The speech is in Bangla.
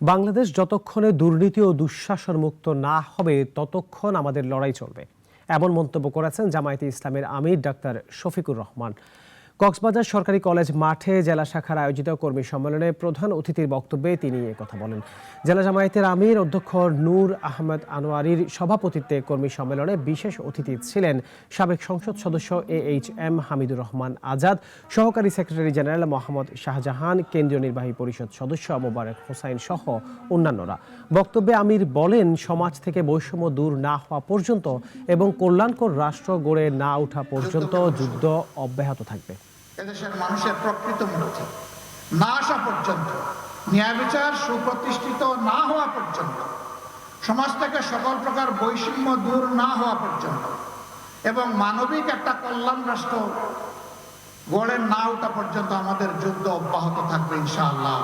বাংলাদেশ যতক্ষণে দুর্নীতি ও দুঃশাসন মুক্ত না হবে, ততক্ষণ আমাদের লড়াই চলবে। এমন মন্তব্য করেছেন জামায়াতে ইসলামের আমির ডাক্তার শফিকুর রহমান। কক্সবাজার সরকারি কলেজ মাঠে জেলা শাখার আয়োজিত কর্মী সম্মেলনে প্রধান অতিথির বক্তব্যে তিনি কথা বলেন। জেলা জামায়াতের আমির অধ্যক্ষ নূর আহমেদ আনোয়ারির সভাপতিত্বে কর্মী সম্মেলনে বিশেষ অতিথি ছিলেন সাবেক সংসদ সদস্য A H M Hamidur Rahman Azad, সহকারী সেক্রেটারি জেনারেল মোহাম্মদ শাহজাহান, কেন্দ্রীয় নির্বাহী পরিষদ সদস্য মোবারক হোসাইন সহ অন্যান্যরা। বক্তব্যে আমির বলেন, সমাজ থেকে বৈষম্য দূর না হওয়া পর্যন্ত এবং কল্যাণকর রাষ্ট্র গড়ে না ওঠা পর্যন্ত যুদ্ধ অব্যাহত থাকবে। এদেশের মানুষের প্রকৃত মুক্তি না আসা পর্যন্ত, ন্যায় বিচার সুপ্রতিষ্ঠিত না হওয়া পর্যন্ত, সমাজ থেকে সকল প্রকার বৈষম্য দূর না হওয়া পর্যন্ত, এবং মানবিক একটা কল্যাণ রাষ্ট্র গড়ে না ওঠা পর্যন্ত আমাদের যুদ্ধ অব্যাহত থাকবে ইনশাআল্লাহ।